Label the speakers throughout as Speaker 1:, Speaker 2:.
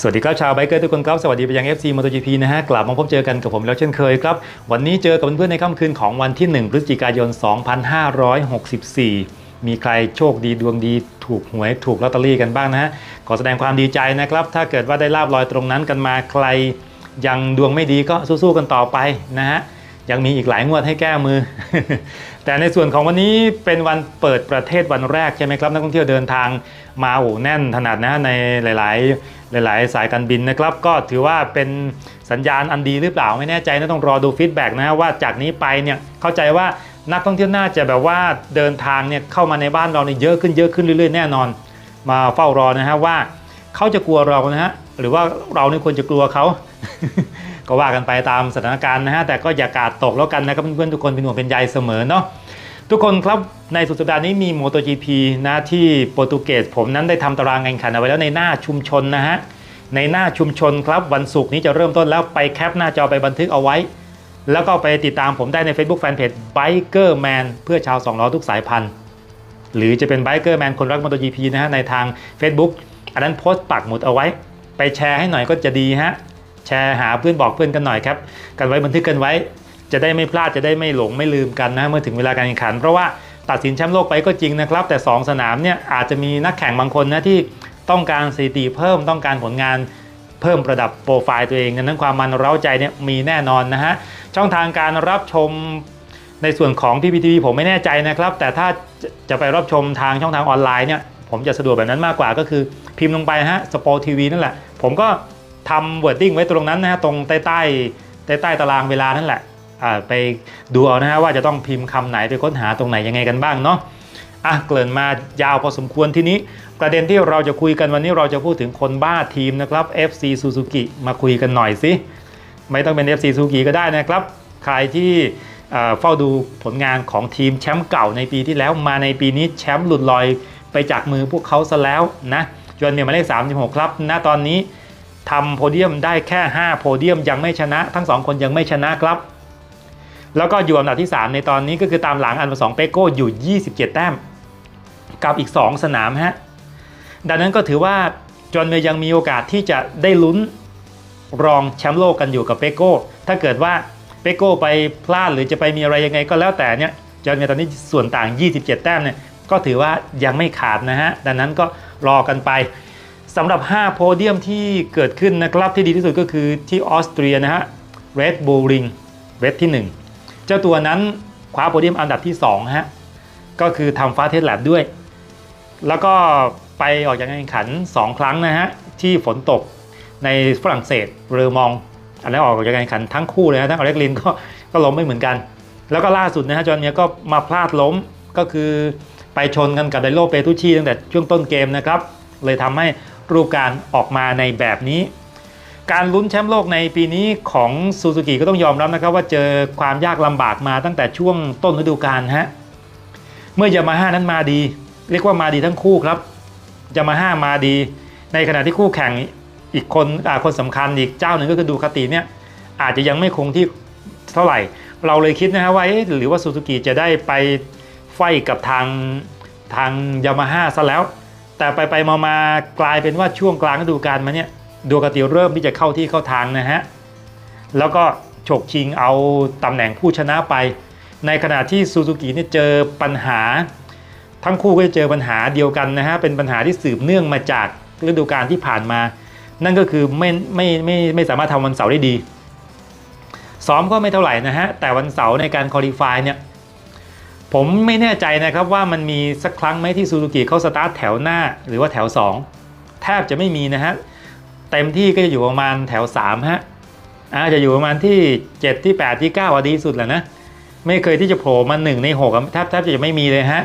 Speaker 1: สวัสดีครับชาวไบเกอร์ทุกคนครับ สวัสดีไปยัง FC MotoGP นะฮะ กลับมาพบเจอกันกับผมแล้วเช่นเคยครับ วันนี้เจอกับเพื่อนๆในค่ำคืนของวันที่ 1 พฤศจิกายน 2564 มีใครโชคดีดวงดีถูกหวยถูกลอตเตอรี่กันบ้างนะฮะ ขอแสดงความดีใจนะครับ ถ้าเกิดว่าได้ลาบลอยตรงนั้นกันมาใครยังดวงไม่ดีก็สู้ๆกันต่อไปนะฮะ ยังมีอีกหลายงวดให้แก้มือ แต่ในส่วนของวันนี้เป็นวันเปิดประเทศวันแรกใช่ไหมครับนักท่องเที่ยวเดินทางมาโอ้แน่นถนัดนะในหลาย ๆ หลาย ๆ สายการบินนะครับ ก็ถือว่าเป็นสัญญาณอันดีหรือเปล่าไม่แน่ใจนะต้องรอดูฟีดแบ็กนะฮะว่าจากนี้ไปเนี่ยเข้าใจว่านักท่องเที่ยวน่าจะแบบว่าเดินทางเนี่ยเข้ามาในบ้านเราเนี่ยเยอะขึ้นเยอะขึ้นเรื่อย ๆ แน่นอน มาเฝ้ารอนะฮะว่าเขาจะกลัวเรานะฮะหรือว่าเราเนี่ยควรจะกลัวเขา ก็ว่ากันไปตามสถานการณ์นะฮะแต่ก็อย่ากาดตกแล้วกันนะครับเพื่อนๆทุกคนเป็นห่วงเป็นใยเสมอเนาะทุกคนครับในสุดสัปดาห์นี้มี MotoGP นะที่โปรตุเกสผมนั้นได้ทำตารางแข่งขันเอาไว้แล้วในหน้าชุมชนนะฮะในหน้าชุมชนครับวันศุกร์นี้จะเริ่มต้นแล้วไปแคปหน้าจอไปบันทึกเอาไว้ แล้วก็ไปติดตามผมได้ใน Facebook Fanpage Biker Man เพื่อชาวสองล้อทุกสายพันธุ์หรือจะเป็น Biker Man คนรัก MotoGP นะฮะในทาง Facebook อันนั้นโพสต์ปักหมุดเอาไว้ ไปแชร์ให้หน่อยก็จะดีฮะ แชร์หาเพื่อนบอกเพื่อนกันหน่อยครับ กันไว้บันทึกกันไว้ จะได้ไม่พลาดจะได้ไม่หลงไม่ลืมกันนะเมื่อถึงเวลาการแข่งขัน เพราะว่าตัดสินแชมป์โลกไปก็จริงนะครับ แต่ 2 สนามเนี่ยอาจจะมีนักแข่งบางคนนะที่ต้องการสถิติเพิ่มต้องการผลงานเพิ่มประดับโปรไฟล์ตัวเองดังนั้นความมันเร้าใจเนี่ยมีแน่นอนนะฮะช่องทางการรับชมในส่วนของ PPTV ผมไม่แน่ใจนะครับ แต่ถ้าจะไปรับชมทางช่องทางออนไลน์เนี่ยผมจะสะดวกแบบนั้นมากกว่าก็คือพิมพ์ลงไปฮะสปอร์ทีวีนั่นแหละ ผมก็ ทำ wording ไว้ตรงนั้นนะฮะตรงใต้ใต้ใต้ใต้ตารางเวลานั่นแหละอ่าไปดูเอานะฮะว่าจะต้องพิมพ์คำไหนไปค้นหาตรงไหนยังไงกันบ้างเนาะอะเกริ่นมายาวพอสมควรที่นี้ ประเด็นที่เราจะคุยกันวันนี้เราจะพูดถึงคนบ้าทีมนะครับ FC Suzuki มาคุยกันหน่อยสิไม่ต้องเป็น FC Suzuki ก็ได้นะครับ ใครที่เอ่อเฝ้าดูผลงานของทีมแชมป์เก่าในปีที่แล้วมาในปีนี้แชมป์หลุดลอยไปจากมือพวกเขาซะแล้วนะจนเนี่ยมาเลข36 ครับณตอนนี้ ทำโพเดียมได้แค่ 5 โพเดียมยังไม่ชนะ ทั้ง 2 คนยังไม่ชนะครับ แล้วก็อยู่อันดับที่ 3 ในตอนนี้ก็คือตามหลังอันดับ2เปโก้อยู่ 27 แต้ม กับอีก 2 สนามฮะดังนั้นก็ถือว่าจอห์นเมย์ยังมีโอกาสที่จะได้ลุ้นรองแชมป์โลกกันอยู่กับเปโก้ ถ้าเกิดว่าเปโก้ไปพลาดหรือจะไปมีอะไรยังไงก็แล้วแต่เนี่ยจอห์นเมย์ตอนนี้ส่วนต่าง 27 แต้มเนี่ยก็ถือว่ายังไม่ขาดนะฮะดังนั้นก็รอกันไป สำหรับ 5 โพเดียมที่เกิดขึ้นนะครับที่ดีที่สุดก็คือที่ออสเตรียนะฮะ Red Bull Ring เวทที่ 1 เจ้าตัวนั้นคว้าโพเดียมอันดับที่2ฮะก็คือทำฟ้าเทสแลบด้วย แล้วก็ไปออกจากการแข่งขัน 2 ครั้งนะฮะ ที่ฝนตกในฝรั่งเศสเรอมอง อันนั้นออกจากการแข่งขันทั้งคู่เลยนะทั้งอเล็กลินก็ก็ล้มไม่เหมือนกัน แล้วก็ล่าสุดนะฮะจอห์นเนี้ยก็มาพลาดล้มก็คือไปชนกันกับไดโลเปตุชีตั้งแต่ช่วงต้นเกมนะครับเลยทำให้ รูปการออกมาในแบบนี้ การลุ้นแชมป์โลกในปีนี้ของซูซูกิก็ต้องยอมรับนะครับว่าเจอความยากลำบากมาตั้งแต่ช่วงต้นฤดูกาลฮะเมื่อยามาฮ่านั้นมาดี เรียกว่ามาดีทั้งคู่ครับยามาฮ่ามาดี ในขณะที่คู่แข่งอีกคนคนสำคัญอีกเจ้าหนึ่งก็คือดูคาติเนี่ยอาจจะยังไม่คงที่เท่าไหร่ เราเลยคิดนะฮะว่าหรือว่าซูซูกิจะได้ไปไฟกับทางทางยามาฮ่าซะแล้ว แต่ไปไปมามากลายเป็นว่าช่วงกลางฤดูกาลมาเนี่ยดูคาติเริ่มที่จะเข้าที่เข้าทางนะฮะ แล้วก็ฉกชิงเอาตำแหน่งผู้ชนะไป ในขณะที่ซูซูกิเนี่ยเจอปัญหา ทั้งคู่ก็จะเจอปัญหาเดียวกันนะฮะ เป็นปัญหาที่สืบเนื่องมาจากฤดูกาลที่ผ่านมา นั่นก็คือไม่ไม่ไม่ไม่สามารถทำวันเสาร์ได้ดี ซ้อมก็ไม่เท่าไหร่นะฮะ แต่วันเสาร์ในการคอลี่ฟายเนี่ย ผมไม่แน่ใจนะครับว่ามันมีสักครั้งไหมที่ซูซูกิเขาสตาร์ทแถวหน้าหรือว่าแถว 2 แทบจะไม่มีนะฮะ เต็มที่ก็จะอยู่ประมาณแถว 3 ฮะอาจจะอยู่ประมาณที่ 7 ที่ 8 ที่ 9อะดีสุดแหละนะ ไม่เคยที่จะโผล่มา 1 ใน 6 แทบแทบจะไม่มีเลยฮะ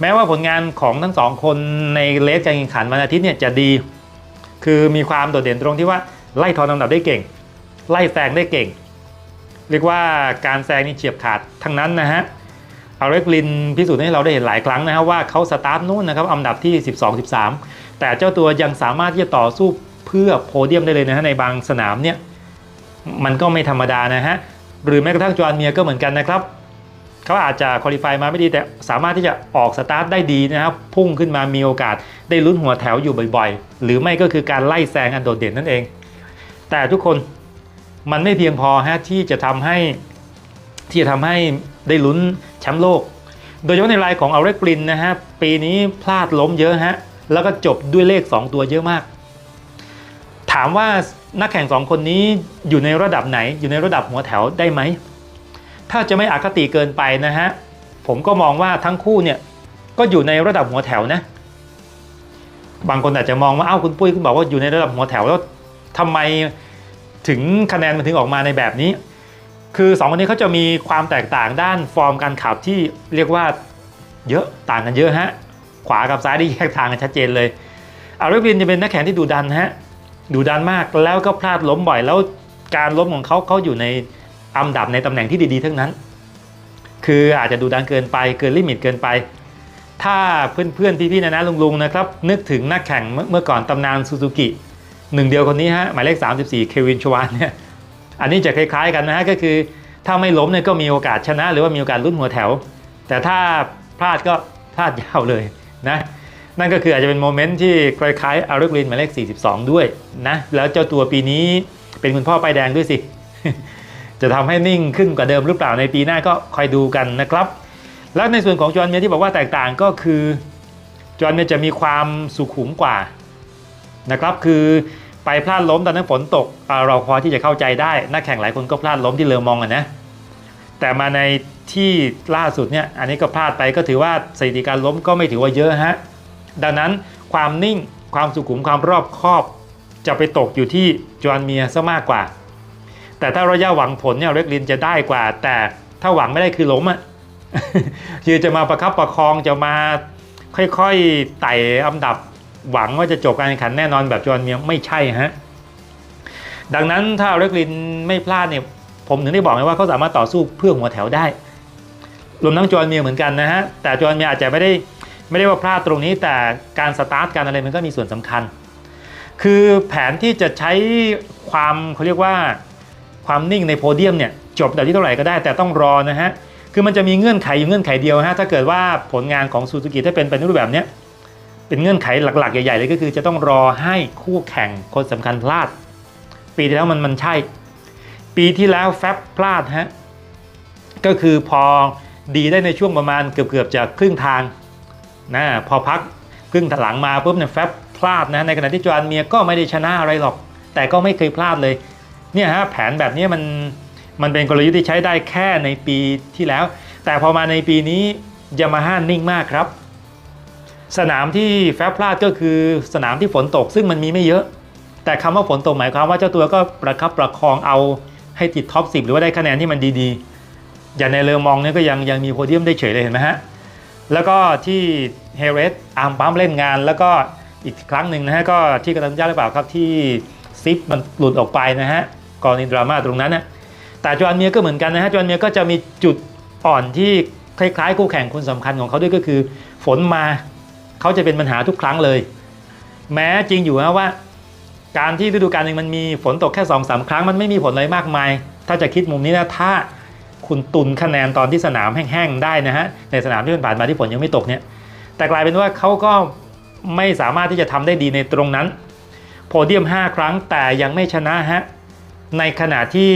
Speaker 1: แม้ว่าผลงานของทั้งสองคนในเลสการแข่งขันวันอาทิตย์เนี่ยจะดี คือมีความโดดเด่นตรงที่ว่าไล่ทอนลำดับได้เก่ง ไล่แซงได้เก่ง เรียกว่าการแซงนี่เฉียบขาดทั้งนั้นนะฮะ อาเรกลินพิสูจน์ให้เราได้เห็นหลายครั้งนะฮะว่าเขาสตาร์ทนู่นนะครับอันดับที่ 12 13 แต่เจ้าตัวยังสามารถที่จะต่อสู้เพื่อโพเดียมได้เลยนะฮะในบางสนามเนี่ยมันก็ไม่ธรรมดานะฮะหรือแม้กระทั่งจอห์นเมียก็เหมือนกันนะครับเขาอาจจะคุริฟายมาไม่ดีแต่สามารถที่จะออกสตาร์ทได้ดีนะครับพุ่งขึ้นมามีโอกาสได้ลุ้นหัวแถวอยู่บ่อยๆ หรือไม่ก็คือการไล่แซงอันโดดเด่นนั่นเอง แต่ทุกคนมันไม่เพียงพอฮะที่จะทำให้ ที่จะทำให้ได้ลุ้นแชมป์โลก โดยเฉพาะในรายของเอาเรกปลินนะฮะปีนี้พลาดล้มเยอะฮะแล้วก็จบด้วยเลข 2 ตัวเยอะมาก ถามว่านักแข่งสองคนนี้อยู่ในระดับไหนอยู่ในระดับหัวแถวได้ไหม ถ้าจะไม่อคติเกินไปนะฮะ ผมก็มองว่าทั้งคู่เนี่ย ก็อยู่ในระดับหัวแถวนะ บางคนอาจจะมองว่า เอ้าคุณปุ้ยคุณบอกว่าอยู่ในระดับหัวแถวแล้วทำไมถึงคะแนนมันถึงออกมาในแบบนี้ คือ2คนนี้เขาจะมีความแตกต่างด้านฟอร์มการขับที่เรียกว่าเยอะต่างกันเยอะฮะขวากับซ้ายได้แยกทางกันชัดเจนเลยอาร์เรวินจะเป็นนักแข่งที่ดูดันฮะดูดันมากแล้วก็พลาดล้มบ่อยแล้วการล้มของเขาเขาอยู่ในอันดับในตำแหน่งที่ดีๆทั้งนั้น คืออาจจะดูดันเกินไปเกินลิมิตเกินไป ถ้าเพื่อนๆพี่ๆนะนะลุงๆนะครับนึกถึงนักแข่งเมื่อก่อนตำนานซูซูกิหนึ่งเดียวคนนี้ฮะหมายเลข 34 เควินชวานเนี่ย อันนี้จะคล้ายๆกันนะฮะก็คือ ถ้าไม่ล้มเนี่ยก็มีโอกาสชนะ หรือว่ามีโอกาสลุ้นหัวแถว แต่ถ้าพลาดก็พลาดยาวเลยนะนั่นก็คืออาจจะเป็นโมเมนต์ที่คล้ายๆอารุกลินหมายเลข 42 ด้วยนะแล้วเจ้าตัวปีนี้เป็นคุณพ่อป้ายแดงด้วยสิ จะทำให้นิ่งขึ้นกว่าเดิมหรือเปล่าในปีหน้าก็คอยดูกันนะครับ แล้วในส่วนของจอห์นเมียที่บอกว่าแตกต่างก็คือจอห์นเมียจะมีความสุขุมกว่านะครับคือ ไปพลาดล้มตอนนั้นฝนตกเราพอที่จะเข้าใจได้ นักแข่งหลายคนก็พลาดล้มที่เลอมองอะนะแต่มาในที่ล่าสุดเนี่ยอันนี้ก็พลาดไปก็ถือว่าสถิติการล้มก็ไม่ถือว่าเยอะฮะดังนั้นความนิ่งความสุขุมความรอบคอบ จะไปตกอยู่ที่จอห์นเมียซะมากกว่า แต่ถ้าระยะหวังผลเนี่ยเรกลินจะได้กว่า แต่ถ้าหวังไม่ได้คือล้มอะ่ะคือจะมาประคับประคองจะมาค่อยๆไต่อันดับ หวังว่าจะจบการแข่งขันแน่นอนแบบจอห์นเมียไม่ใช่ฮะดังนั้นถ้าเรกลินไม่พลาดเนี่ยผมถึงได้บอกไงว่าเขาสามารถต่อสู้เพื่อหัวแถวได้รวมทั้งจอห์นเมียเหมือนกันนะฮะแต่จอห์นเมียอาจจะไม่ได้ไม่ได้ว่าพลาดตรงนี้ แต่การสตาร์ทการอะไรมันก็มีส่วนสำคัญ คือแผนที่จะใช้ความเขาเรียกว่าความนิ่งในโพเดียมเนี่ยจบแบบที่เท่าไหร่ก็ได้แต่ต้องรอนะฮะคือมันจะมีเงื่อนไขอยู่เงื่อนไขเดียวฮะถ้าเกิดว่าผลงานของซูซูกิถ้าเป็นไปในรูปแบบเนี้ย เป็นเงื่อนไขหลักๆ ใหญ่ ๆ เลยก็คือจะต้องรอให้คู่แข่งคนสำคัญพลาด ปีที่แล้วมันมันใช่ ปีที่แล้วแฟบพลาดฮะก็คือพอดีได้ในช่วงประมาณเกือบๆจะครึ่งทางนะพอพักครึ่งหลังมาปุ๊บเนี่ยแฟบพลาดนะในขณะที่จอห์นเมียก็ไม่ได้ชนะอะไรหรอก แต่ก็ไม่เคยพลาดเลยเนี่ยฮะแผนแบบนี้มันมันเป็นกลยุทธ์ที่ใช้ได้แค่ในปีที่แล้ว แต่พอมาในปีนี้ยามาฮ่านิ่งมากครับ สนามที่แฟบพลาดก็คือสนามที่ฝนตกซึ่งมันมีไม่เยอะ แต่คำว่าฝนตกหมายความว่าเจ้าตัวก็ประคับประคองเอาให้ติดท็อป10 หรือว่าได้คะแนนที่มันดีๆ อย่างในเลอมองเนี่ยก็ยังยังมีโพเดียมได้เฉยเลยเห็นไหมฮะ แล้วก็ที่เฮเรสอาร์มปั๊มเล่นงาน แล้วก็อีกครั้งหนึ่งนะฮะก็ที่กระตันยาหรือเปล่าครับที่ซิปมันหลุดออกไปนะฮะกรณีดราม่าตรงนั้นนะแต่จอห์นเมียก็เหมือนกันนะฮะจอห์นเมียก็จะมีจุดอ่อนที่คล้ายๆคู่แข่งคนสำคัญของเขาด้วยก็คือ ฝนมา เขาจะเป็นปัญหาทุกครั้งเลย แม้จริงอยู่นะว่า การที่ฤดูกาลหนึ่งมันมีฝนตกแค่2อสาครั้งมันไม่มีผลอะไรมากมาย ถ้าจะคิดมุมนี้นะถ้าคุณตุนคะแนนตอนที่สนามแห้งๆได้นะฮะในสนามที่มันผ่านมาที่ฝนยังไม่ตกเนี่ยแต่กลายเป็นว่าเขาก็ไม่สามารถที่จะทำได้ดีในตรงนั้น โพเดียม 5 ครั้งแต่ยังไม่ชนะฮะในขณะที่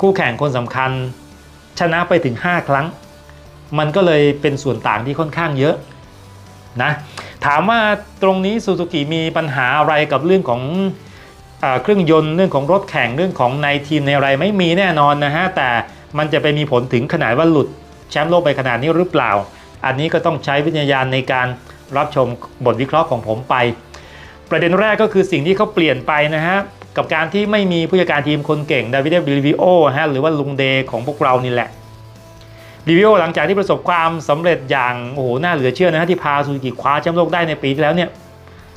Speaker 1: คู่แข่งคนสำคัญ ชนะไปถึง 5 ครั้ง มันก็เลยเป็นส่วนต่างที่ค่อนข้างเยอะ นะถามว่าตรงนี้ซูซูกิมีปัญหาอะไรกับเรื่องของเครื่องยนต์เรื่องของรถแข่งเรื่องของในทีมในอะไรไม่มีแน่นอนนะฮะแต่มันจะไปมีผลถึงขนาดว่าหลุดแชมป์โลกไปขนาดนี้หรือเปล่า อันนี้ก็ต้องใช้วิญญาณในการรับชมบทวิเคราะห์ของผมไป ประเด็นแรกก็คือสิ่งที่เขาเปลี่ยนไปนะฮะกับการที่ไม่มีผู้จัดการทีมคนเก่งดาวิดเดบิลิโอฮะหรือว่าลุงเดของพวกเรานี่แหละ บิวิโอหลังจากที่ประสบความสำเร็จอย่างโอ้โหน่าเหลือเชื่อนะฮะที่พาซูซูกิคว้าแชมป์โลกได้ในปีที่แล้วเนี่ย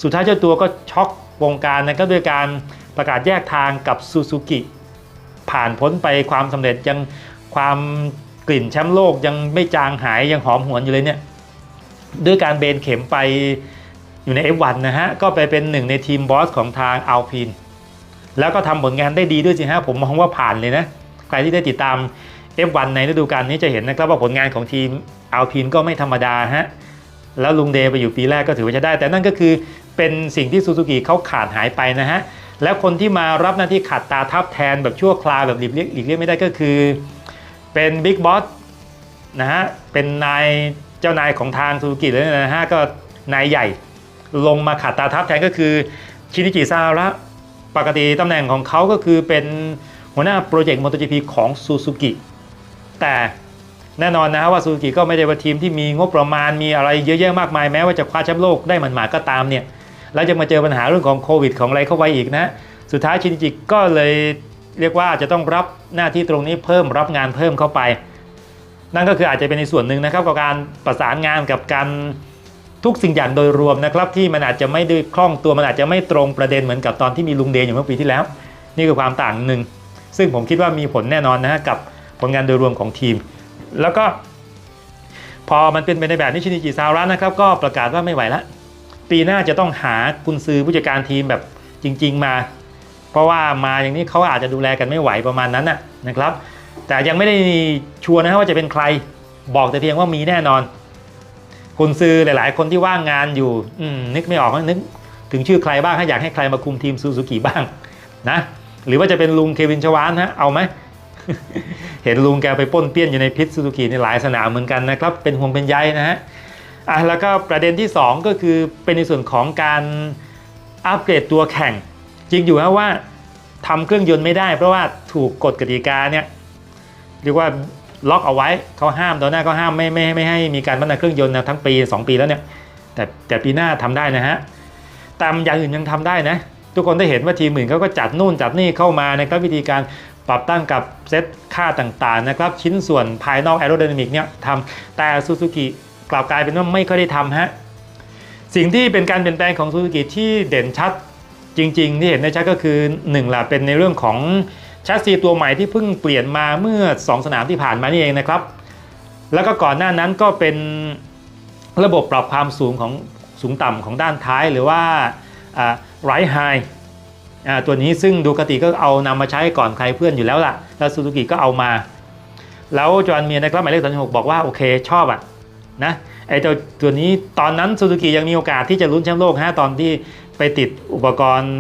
Speaker 1: สุดท้ายเจ้าตัวก็ช็อกวงการนะก็ด้วยการประกาศแยกทางกับซูซูกิผ่านพ้นไปความสำเร็จยังความกลิ่นแชมป์โลกยังไม่จางหายยังหอมหวนอยู่เลยเนี่ยด้วยการเบนเข็มไปอยู่ใน F1 นะฮะ ก็ไปเป็นหนึ่งในทีมบอสของทางอัลพินแล้วก็ทำผลงานได้ดีด้วยสิฮะ ผมมองว่าผ่านเลยนะ ใครที่ได้ติดตาม F1 ในฤดูกาลนี้จะเห็นนะครับว่าผลงานของทีมอัลพีนก็ไม่ธรรมดาฮะแล้วลุงเดย์ไปอยู่ปีแรกก็ถือว่าจะได้ แต่นั่นก็คือเป็นสิ่งที่ซูซูกิเขาขาดหายไปนะฮะแล้วคนที่มารับหน้าที่ขัดตาทับแทนแบบชั่วคราวแบบหลีกเลี่ยงหลีกเลี่ยงไม่ได้ก็คือ เป็นบิ๊กบอสนะฮะเป็นนายเจ้านายของทางซูซูกิเลยนะฮะก็นายใหญ่ลงมาขัดตาทับแทนก็คือชินิจิซาระปกติตำแหน่งของเขาก็คือเป็นหัวหน้าโปรเจกต์มอเตอร์จีพีของซูซูกิ แต่แน่นอนนะฮะว่าซูซูกิก็ไม่ได้ว่าทีมที่มีงบประมาณมีอะไรเยอะแยะมากมายแม้ว่าจะคว้าแชมป์โลกได้หมันๆก็ตามเนี่ยแล้วจะมาเจอปัญหาเรื่องของโควิดของอะไรเข้าไว้อีกนะ สุดท้ายชินจิก็เลยเรียกว่าจะต้องรับหน้าที่ตรงนี้เพิ่มรับงานเพิ่มเข้าไป นั่นก็คืออาจจะเป็นในส่วนหนึ่งนะครับกับการประสานงานกับการทุกสิ่งอย่างโดยรวมนะครับ ที่มันอาจจะไม่ได้คล่องตัวมันอาจจะไม่ตรงประเด็นเหมือนกับตอนที่มีลุงเดนอยู่เมื่อปีที่แล้ว นี่คือความต่างหนึ่งซึ่งผมคิดว่ามีผลแน่นอนนะกับ ผลงานโดยรวมของทีม แล้วก็พอมันเป็นไปในแบบนี้ชินิจิซาระนะครับก็ประกาศว่าไม่ไหวละปีหน้าจะต้องหากุนซือผู้จัดการทีมแบบจริง ๆ มา เพราะว่ามาอย่างนี้เขาอาจจะดูแลกันไม่ไหวประมาณนั้นนะครับ แต่ยังไม่ได้ชัวร์นะว่าจะเป็นใครบอกแต่เพียงว่ามีแน่นอนคุณซือหลาย ๆ คนที่ว่างงานอยู่นึกไม่ออกนึกถึงชื่อใครบ้างถ้าอยากให้ใครมาคุมทีมซูซูกิบ้างนะหรือว่าจะเป็นลุงเควินชวานฮะเอาไหม เห็นลุงแกไปป้นเปี้ยนอยู่ในพิษซูซูกิในหลายสนามเหมือนกันนะครับ เป็นห่วงเป็นใยนะฮะอะแล้วก็ประเด็นที่ 2 ก็คือเป็นในส่วนของการอัปเกรดตัวแข่ง จริงอยู่นะว่าทำเครื่องยนต์ไม่ได้ เพราะว่าถูกกฎกติกาเนี่ยเรียกว่าล็อกเอาไว้เขาห้ามตอนหน้าเขาห้ามไม่ไม่ไม่ให้มีการพัฒนาเครื่องยนต์นะทั้งปี 2 ปีแล้วเนี่ยแต่แต่ปีหน้าทำได้นะฮะตามอย่างอื่นยังทำได้นะ ทุกคนได้เห็นว่าทีมอื่นเขาก็จัดนู่นจัดนี่เข้ามานะครับวิธีการ ปรับตั้งกับเซตค่าต่างๆนะครับ ชิ้นส่วนภายนอกแอโร d y นามิกเนี่ยทำแต่ซูซูกิกลับกลายเป็นว่าไม่ค่อยได้ทำฮะสิ่งที่เป็นการเปลี่ยนแปลงของซูซูกิที่เด่นชัดจริงๆ ที่เห็นได้ชัดก็คือ1ล่ะเป็นในเรื่องของแชสซีตัวใหม่ที่เพิ่งเปลี่ยนมาเมื่อ 2 สนามที่ผ่านมานี่เองนะครับ แล้วก็ก่อนหน้านั้นก็เป็นระบบปรับความสูงของสูงต่ำของด้านท้ายหรือว่าไรไฮ ตัวนี้ซึ่งดูกติก็เอานำมาใช้ก่อนใครเพื่อนอยู่แล้วล่ะ แล้วซูซูกิก็เอามา แล้วจอห์นเมียนะครับหมายเลขสามหกบอกว่าโอเคชอบอะนะไอตัวตัวนี้ตอนนั้นซูซูกิยังมีโอกาสที่จะลุ้นแชมป์โลกฮะตอนที่ไปติดอุปกรณ์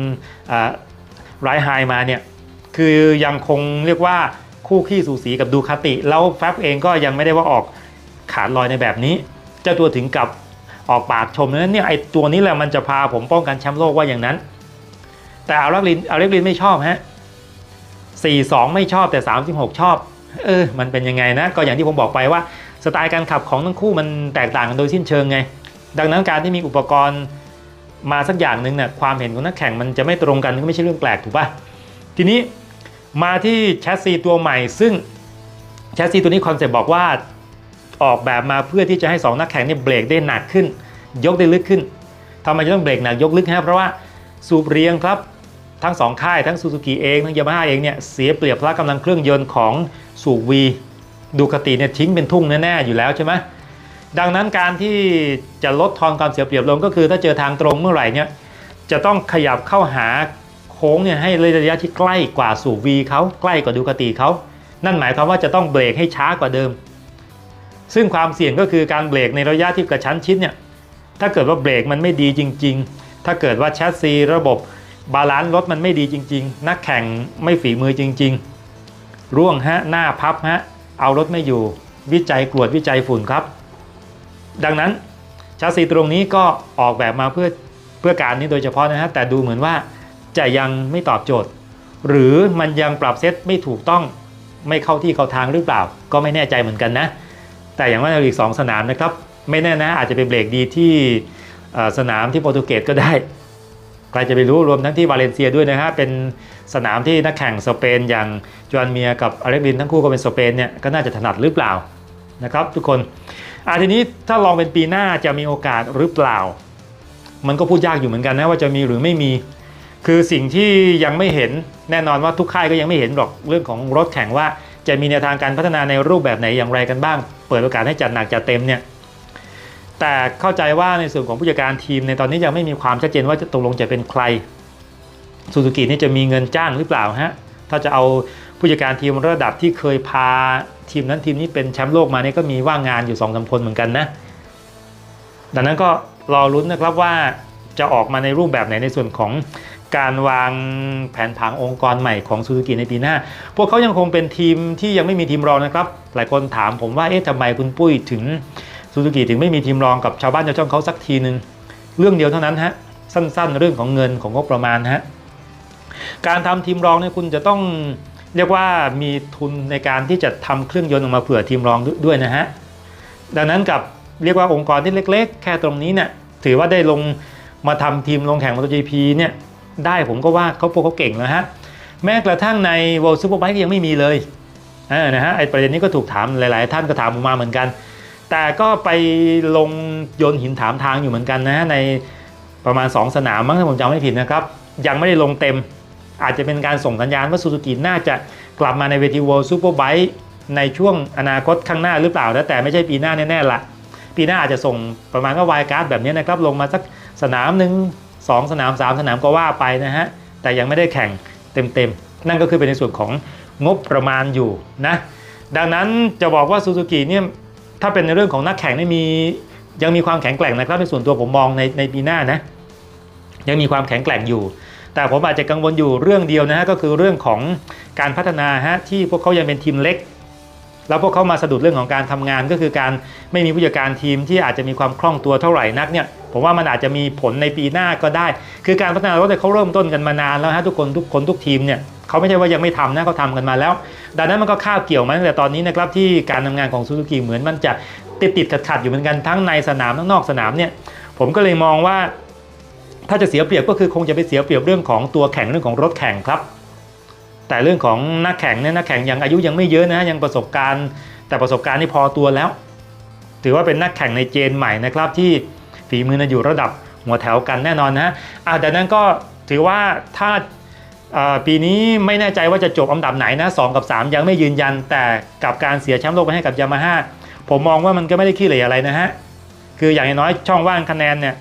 Speaker 1: ไรไฮมาเนี่ยคือยังคงเรียกว่าคู่ขี้สูสีกับดูคาติ แล้วแฟบเองก็ยังไม่ได้ว่าออกขาดลอยในแบบนี้ เจ้าตัวถึงกับออกปากชมนั้นเนี่ยไอตัวนี้แหละมันจะพาผมป้องกันแชมป์โลกว่าอย่างนั้น แต่อารักลินอารักลินไม่ชอบฮะ42ไม่ชอบแต่36ชอบ เออ มันเป็นยังไงนะ ก็อย่างที่ผมบอกไปว่าสไตล์การขับของทั้งคู่มันแตกต่างกันโดยสิ้นเชิงไง ดังนั้นการที่มีอุปกรณ์มาสักอย่างหนึ่งเนี่ยความเห็นของนักแข่งมันจะไม่ตรงกันก็ไม่ใช่เรื่องแปลกถูกปะทีนี้มาที่แชสซีตัวใหม่ ซึ่งแชสซีตัวนี้คอนเซ็ปต์บอกว่าออกแบบมาเพื่อที่จะให้ 2 นักแข่งเนี่ยเบรกได้หนักขึ้น ยกได้ลึกขึ้นทำไมจะต้องเบรกหนักยกลึกฮะเพราะว่าสูบเรียงครับ ทั้ง2ค่ายทั้งซูซูกิเองทั้งยามาฮ่าเองเนี่ยเสียเปรียบพละกำลังเครื่องยนต์ของสูบวีดูคติเนี่ยทิ้งเป็นทุ่งแน่ๆอยู่แล้วใช่ไหมดังนั้นการที่จะลดทอนความเสียเปรียบลงก็คือ ถ้าเจอทางตรงเมื่อไหร่เนี่ยจะต้องขยับเข้าหาโค้งเนี่ยให้ระยะที่ใกล้กว่าสูวีเขาใกล้กว่าดูคติเขานั่นหมายความว่าจะต้องเบรกให้ช้ากว่าเดิม ซึ่งความเสี่ยงก็คือการเบรกในระยะที่กระชั้นชิดเนี่ยถ้าเกิดว่าเบรกมันไม่ดีจริง ๆ ถ้าเกิดว่าแชสซีระบบ บาลานซ์รถมันไม่ดีจริง ๆ นักแข่งไม่ฝีมือจริง ๆ ร่วงฮะหน้าพับฮะเอารถไม่อยู่ วิจัยกรวดวิจัยฝุ่นครับ ดังนั้นชาซีตรงนี้ก็ออกแบบมาเพื่อเพื่อการนี้โดยเฉพาะนะฮะแต่ดูเหมือนว่าจะยังไม่ตอบโจทย์ หรือมันยังปรับเซตไม่ถูกต้องไม่เข้าที่เข้าทางหรือเปล่า ก็ไม่แน่ใจเหมือนกันนะ แต่อย่างว่าในอีก2สนามนะครับ ไม่แน่นะอาจจะเป็นเบรกดีที่สนามที่โปรตุเกสก็ได้ ใครจะไปรู้รวมทั้งที่วาเลนเซียด้วยนะฮะเป็นสนามที่นักแข่งสเปนอย่างจวนเมียกับอเล็กลินทั้งคู่ก็เป็นสเปนเนี่ยก็น่าจะถนัดหรือเปล่านะครับทุกคนอะทีนี้ถ้าลองเป็นปีหน้าจะมีโอกาสหรือเปล่า มันก็พูดยากอยู่เหมือนกันนะว่าจะมีหรือไม่มี คือสิ่งที่ยังไม่เห็นแน่นอนว่าทุกค่ายก็ยังไม่เห็นหรอกเรื่องของรถแข่งว่า จะมีแนวทางการพัฒนาในรูปแบบไหนอย่างไรกันบ้าง เปิดโอกาสให้จัดหนักจัดเต็มเนี่ย แต่เข้าใจว่าในส่วนของผู้จัดการทีมในตอนนี้ยังไม่มีความชัดเจนว่าจะตกลงจะเป็นใครซูซูกินี่จะมีเงินจ้างหรือเปล่าฮะถ้าจะเอาผู้จัดการทีมระดับที่เคยพาทีมนั้นทีมนี้เป็นแชมป์โลกมาเนี่ยก็มีว่างงานอยู่2อสคนเหมือนกันนะดังนั้นก็รอรุ้นนะครับว่าจะออกมาในรูปแบบไหนในส่วนของการวางแผนผังองค์กรใหม่ของซูซูกิในปีหน้า พวกเขายังคงเป็นทีมที่ยังไม่มีทีมรองนะครับ หลายคนถามผมว่าเอ๊ะทำไมคุณปุ้ยถึง ซูซูกิถึงไม่มีทีมรองกับชาวบ้านชาวช่องเขาสักทีหนึ่งเรื่องเดียวเท่านั้นฮะสั้นๆ เรื่องของเงินของงบประมาณฮะการทำทีมรองเนี่ยคุณจะต้องเรียกว่ามีทุนในการที่จะทำเครื่องยนต์ออกมาเผื่อทีมรองด้วยนะฮะดังนั้นกับเรียกว่าองค์กรที่เล็ก ๆ แค่ตรงนี้เนี่ยถือว่าได้ลงมาทำทีมลงแข่ง MotoGP เนี่ยได้ผมก็ว่าเขาพวกเขาเก่งแล้วฮะแม้กระทั่งใน World Superbike ยังไม่มีเลยนะฮะไอประเด็นนี้ก็ถูกถามหลาย ๆ ท่านก็ถามผมมาเหมือนกัน แต่ก็ไปลงโยนหินถามทางอยู่เหมือนกันนะในประมาณ 2 สนามมั้งถ้าผมจำไม่ผิดนะครับ ยังไม่ได้ลงเต็ม อาจจะเป็นการส่งสัญญาณว่าซูซูกิน่าจะกลับมาในเวที World Superbike ในช่วงอนาคตข้างหน้าหรือเปล่านะแต่ไม่ใช่ปีหน้าแน่ๆละปีหน้าอาจจะส่งประมาณว่าวายการ์ดแบบนี้นะครับลงมาสักสนามหนึ่งสองสนามสามสนามก็ว่าไปนะฮะแต่ยังไม่ได้แข่งเต็มๆ นั่นก็คือเป็นในส่วนของงบประมาณอยู่นะดังนั้นจะบอกว่าซูซูกิเนี่ย ถ้าเป็นในเรื่องของนักแข่งนี่มียังมีความแข็งแกร่งนะครับในส่วนตัวผมมองในในปีหน้านะยังมีความแข็งแกร่งอยู่ แต่ผมอาจจะกังวลอยู่เรื่องเดียวนะฮะก็คือเรื่องของการพัฒนาฮะที่พวกเขายังเป็นทีมเล็ก แล้วพวกเขามาสะดุดเรื่องของการทำงานก็คือการไม่มีผู้จัดการทีมที่อาจจะมีความคล่องตัวเท่าไหร่นักเนี่ย ผมว่ามันอาจจะมีผลในปีหน้าก็ได้ คือการพัฒนารถเนี่ยเขาเริ่มต้นกันมานานแล้วฮะทุกคนทุกคนทุกทีมเนี่ยเขาไม่ใช่ว่ายังไม่ทำนะเขาทำกันมาแล้ว ดังนั้นมันก็คาบเกี่ยวมาตั้งแต่ตอนนี้นะครับที่การทำงานของซูซูกิเหมือนมันจะติดติดขัดขัดๆอยู่เหมือนกันทั้งในสนามทั้งนอกสนามเนี่ยผมก็เลยมองว่า ถ้าจะเสียเปรียบก็คือคงจะไปเสียเปรียบเรื่องของตัวแข่งเรื่องของรถแข่งครับ แต่เรื่องของนักแข่งเนี่ยนักแข่งยังอายุยังไม่เยอะนะฮะยังประสบการณ์ แต่ประสบการณ์นี่พอตัวแล้ว ถือว่าเป็นนักแข่งในเจนใหม่นะครับที่ ฝีมือนะอยู่ระดับหัวแถวกันแน่นอนนะอะดังนั้นก็ถือว่าถ้าปีนี้ไม่แน่ใจว่าจะจบอันดับไหนนะ2กับ 3 ยังไม่ยืนยัน แต่กับการเสียแชมป์โลกไปให้กับยามาฮ่าผมมองว่ามันก็ไม่ได้ขี้เหร่อะไรนะฮะ คืออย่างน้อยช่องว่างคะแนนเนี่ย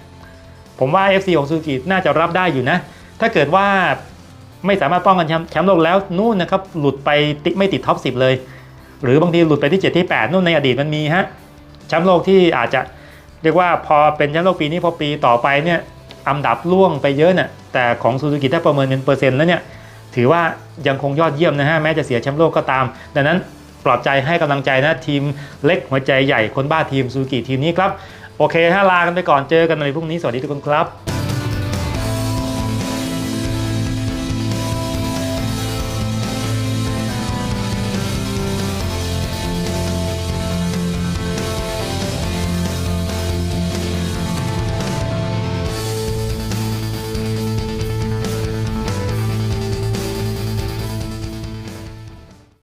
Speaker 1: ผมว่า FC ของซูซูกิน่าจะรับได้อยู่นะ ถ้าเกิดว่าไม่สามารถป้องกันแชมป์แชมป์โลกแล้วนู่นนะครับหลุดไปติไม่ติดท็อป10 เลย หรือบางทีหลุดไปที่ 7 ที่ 8 นู่นในอดีตมันมีฮะแชมป์โลกที่อาจจะ เรียกว่าพอเป็นแชมป์โลกปีนี้พอปีต่อไปเนี่ยอันดับล่วงไปเยอะเนี่ยแต่ของซูซูกิถ้าประเมินเป็นเปอร์เซ็นต์แล้วเนี่ยถือว่ายังคงยอดเยี่ยมนะฮะแม้จะเสียแชมป์โลกก็ตาม ดังนั้นปลอบใจให้กำลังใจนะทีมเล็กหัวใจใหญ่คนบ้าทีมซูซูกิทีมนี้ครับ โอเคถ้าลากันไปก่อนเจอกันในพรุ่งนี้สวัสดีทุกคนครับ